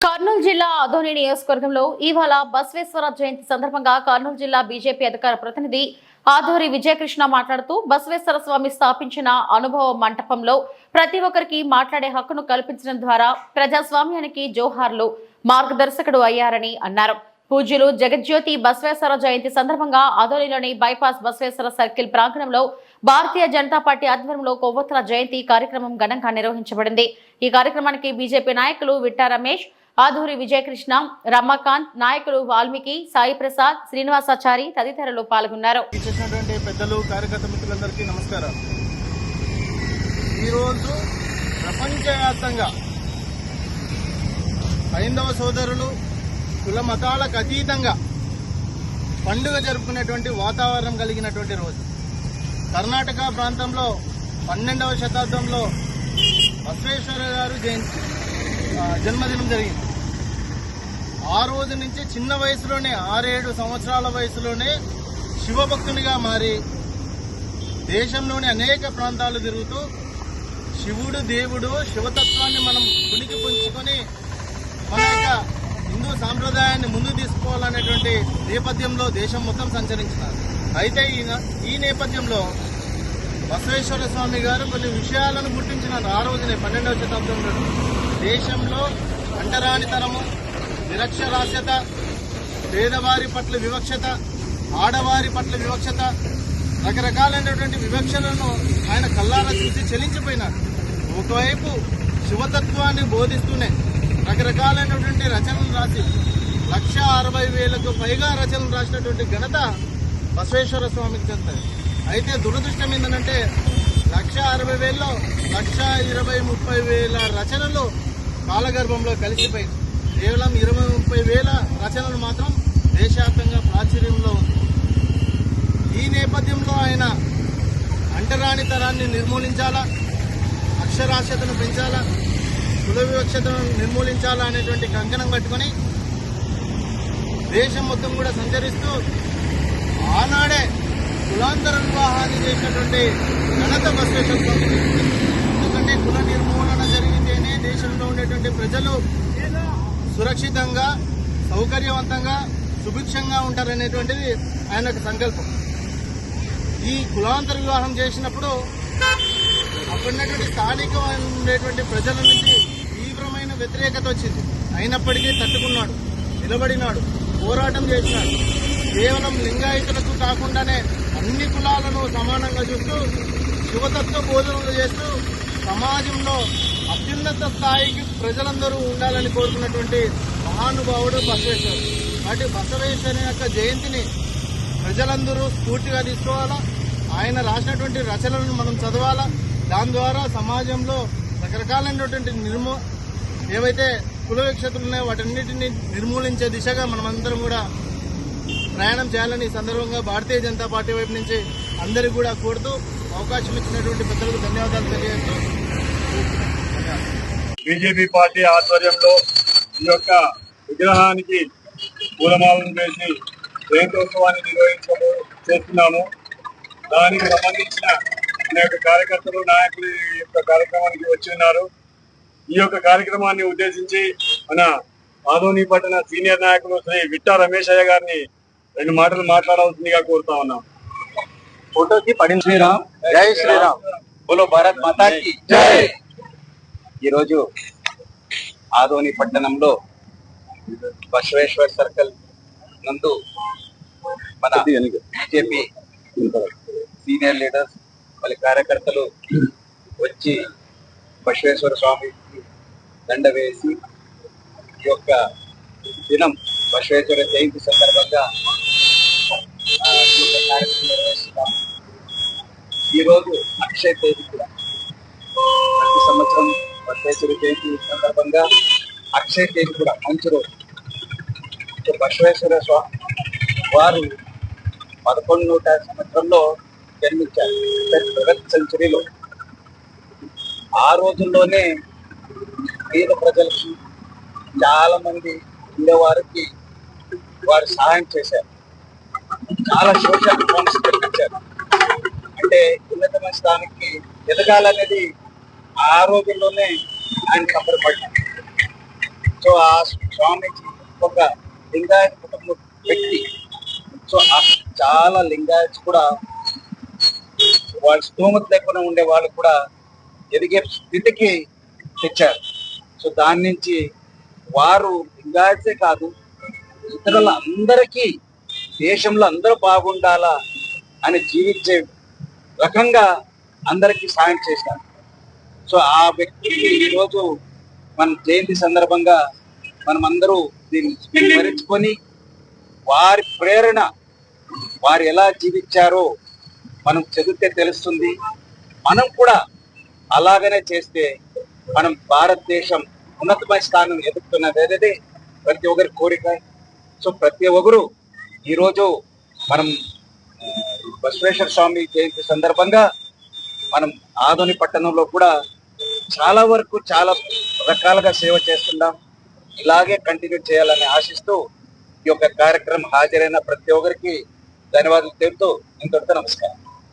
కర్నూలు జిల్లా ఆదోని నియోజకవర్గంలో ఇవాళ బసవేశ్వర జయంతి సందర్భంగా కర్నూలు జిల్లా బీజేపీ అధికార ప్రతినిధి ఆదోరి విజయకృష్ణ మాట్లాడుతూ బసవేశ్వర స్వామి స్థాపించిన అనుభవ మంటపంలో ప్రతి ఒక్కరికి మాట్లాడే హక్కును కల్పించడం ద్వారా ప్రజాస్వామ్యానికి జోహార్లు మార్గదర్శకుడు అయ్యారని అన్నారు. పూజ్యులు జగజ్యోతి బసవేశ్వర జయంతి సందర్భంగా ఆదోనిలోని బైపాస్ బసవేశ్వర సర్కిల్ ప్రాంగణంలో భారతీయ జనతా పార్టీ ఆధ్వర్యంలో కొవ్వొత్తుల జయంతి కార్యక్రమం ఘనంగా నిర్వహించబడింది. ఈ కార్యక్రమానికి బీజేపీ నాయకులు విట్టా రమేష్ ఆధూరి విజయకృష్ణ రమాకాంత్ నాయకులు వాల్మీకి సాయి ప్రసాద్ శ్రీనివాసాచారి తదితరులు పాల్గొన్నారు. పెద్దలు కార్యకర్త మిత్రులందరికీ నమస్కారం. ఈరోజు ప్రపంచవ్యాప్తంగా హైందవ సోదరులు కుల మతాలకు అతీతంగా పండుగ జరుపుకునేటువంటి వాతావరణం కలిగినటువంటి రోజు. కర్ణాటక ప్రాంతంలో పన్నెండవ శతాబ్దంలో బసవేశ్వర గారు జయంతి జన్మదినం జరిగింది. ఆ రోజు నుంచి చిన్న వయసులోనే ఆరేడు సంవత్సరాల వయసులోనే శివభక్తునిగా మారి దేశంలోని అనేక ప్రాంతాలు తిరుగుతూ శివుడు దేవుడు శివతత్వాన్ని మనం పునికి పుంచుకొని మన యొక్క హిందూ సాంప్రదాయాన్ని ముందుకు తీసుకోవాలనేటువంటి నేపథ్యంలో దేశం మొత్తం సంచరించినారు. అయితే ఈ ఈ నేపథ్యంలో బసవేశ్వర స్వామి గారు కొన్ని విషయాలను గుర్తించినారు. ఆ రోజునే పన్నెండవ శతాబ్దంలో దేశంలో అంటరానితనము నిరక్షరాస్యత పేదవారి పట్ల వివక్షత ఆడవారి పట్ల వివక్షత రకరకాలైనటువంటి వివక్షలను ఆయన కల్లారా చూసి చెలించిపోయినారు. ఒకవైపు శివతత్వాన్ని బోధిస్తూనే రకరకాలైనటువంటి రచనలు రాసి లక్ష అరవై వేలకు పైగా రచనలు రాసినటువంటి ఘనత బసవేశ్వర స్వామికి చెందుతుంది అయితే దురదృష్టం ఏంటంటే లక్ష అరవై వేలలో లక్ష ఇరవై ముప్పై వేల రచనలు కాలగర్భంలో కలిసిపోయింది కేవలం ఇరవై ముప్పై వేల రచనలు మాత్రం దేశవ్యాప్తంగా ప్రాచుర్యంలో ఉంది. ఈ నేపథ్యంలో ఆయన అంటరాని తరాన్ని నిర్మూలించాలా? అక్షరాస్యతను పెంచాలా? కుల వివక్షతను నిర్మూలించాలా అనేటువంటి కంకణం కట్టుకొని దేశం మొత్తం కూడా సంచరిస్తూ ఆనాడే కులాంతర వివాహాన్ని చేసినటువంటి ఘనత బసవేశ్వర స్వామి ఎందుకంటే కుల నిర్మూలన జరిగితేనే దేశంలో ఉండేటువంటి ప్రజలు సురక్షితంగా సౌకర్యవంతంగా సుభిక్షంగా ఉంటారనేటువంటిది ఆయన యొక్క సంకల్పం. ఈ కులాంతర వివాహం చేసినప్పుడు అక్కడున్నటువంటి స్థానిక ఉండేటువంటి ప్రజల నుంచి తీవ్రమైన వ్యతిరేకత వచ్చింది. అయినప్పటికీ తట్టుకున్నాడు నిలబడినాడు పోరాటం చేసినాడు. కేవలం లింగాయతులకు కాకుండానే అన్ని కులాలను సమానంగా చూస్తూ శివతత్వ బోధనలు చేస్తూ సమాజంలో అత్యున్నత స్థాయికి ప్రజలందరూ ఉండాలని కోరుకున్నటువంటి మహానుభావుడు బసవేశ్వరుడు కాబట్టి బసవేశ్వరుని యొక్క జయంతిని ప్రజలందరూ స్ఫూర్తిగా తీసుకోవాలా? ఆయన రాసినటువంటి రచనలను మనం చదవాలా? దాని ద్వారా సమాజంలో రకరకాలైనటువంటి నిర్మూ ఏవైతే కుల విక్షతలు ఉన్నాయో వాటన్నిటిని నిర్మూలించే దిశగా మనమందరం కూడా ప్రయాణం చేయాలని ఈ సందర్భంగా భారతీయ జనతా పార్టీ వైపు నుంచి అందరికీ కూడా కోరుతూ అవకాశం ఇచ్చినటువంటి పెద్దలకు ధన్యవాదాలు తెలియజేస్తూ బీజేపీ పార్టీ ఆధ్వర్యంలో ఈ యొక్క విగ్రహానికి పూలమాలను వేసి జయంతోత్సవాన్ని నిర్వహించడం చేస్తున్నాము. దానికి సంబంధించిన అనేక కార్యకర్తలు నాయకులు ఈ యొక్క కార్యక్రమానికి వచ్చి ఉన్నారు. ఈ యొక్క కార్యక్రమాన్ని ఉద్దేశించి మన ఆదోని పట్టణ సీనియర్ నాయకులు శ్రీ విట్టా రమేష్ అయ్య గారిని రెండు మాటలు మాట్లాడాల్సిందిగా కోరుతా ఉన్నాం. ఫోటోకి పడిన శ్రీరామ్. జై శ్రీరామ్. బోలో భారత్ మాతాకి. జై. ఈరోజు ఆదోని పట్టణంలో బసవేశ్వర్ సర్కిల్ నందు మన బీజేపీ సీనియర్ లీడర్స్ వాళ్ళ కార్యకర్తలు వచ్చి బసవేశ్వర స్వామికి దండ వేసి ఈ యొక్క దినం బసవేశ్వర జయంతి సందర్భంగా ఆ, ఈ యొక్క కార్యక్రమం నిర్వహిస్తున్నాము ఈ రోజు అక్షయ తేదీ కూడా ప్రతి సంవత్సరం బసవేశ్వర జయంతి సందర్భంగా అక్షయ తేదీ కూడా మంచి రోజు సో బసవేశ్వర స్వామి వారు పదకొండు నూట సంవత్సరంలో జన్మించారు. సెవెంత్ సెంచరీలో. ఆ రోజుల్లోనే పేద ప్రజలకు చాలా మంది ఉండేవారికి వారు సహాయం చేశారు. చాలా సోషల్ రిఫార్మ్స్ కల్పించారు అంటే ఉన్నతమైన స్థానానికి ఎదగాలనేది ఆ రోజుల్లోనే ఆయన కబరపడ్డారు సో సో ఆ స్వామికి ఒక లింగాయత్ కుటుంబ వ్యక్తి. సో ఆ చాలా లింగాయత్స్ కూడా వాళ్ళ స్తోమత లేకుండా ఉండే వాళ్ళు కూడా ఎదిగే స్థితికి తెచ్చారు. సో దాని నుంచి వారు లింగాయత్సే కాదు ఇతరుల అందరికీ దేశంలో అందరూ బాగుండాలా అని జీవించే రకంగా అందరికీ సాయం చేశారు. సో ఆ వ్యక్తికి ఈరోజు మన జయంతి సందర్భంగా మనమందరూ దీన్ని స్మరించుకొని వారి ప్రేరణ వారు ఎలా జీవించారో మనం చదివితే తెలుస్తుంది. మనం కూడా అలాగనే చేస్తే మనం భారతదేశం ఉన్నతమైన స్థానం ఎదుగుతున్నది. అదే ప్రతి ఒక్కరి కోరిక. సో ప్రతి ఒక్కరు ఈరోజు మనం బసవేశ్వర స్వామి జయంతి సందర్భంగా మనం ఆధుని పట్టణంలో కూడా చాలా వరకు చాలా రకాలుగా సేవ చేస్తున్నాం ఇలాగే కంటిన్యూ చేయాలని ఆశిస్తూ ఈ యొక్క కార్యక్రమం హాజరైన ప్రతి ఒక్కరికి ధన్యవాదాలు తెలుపుతూ ఇంతటితో నమస్కారం.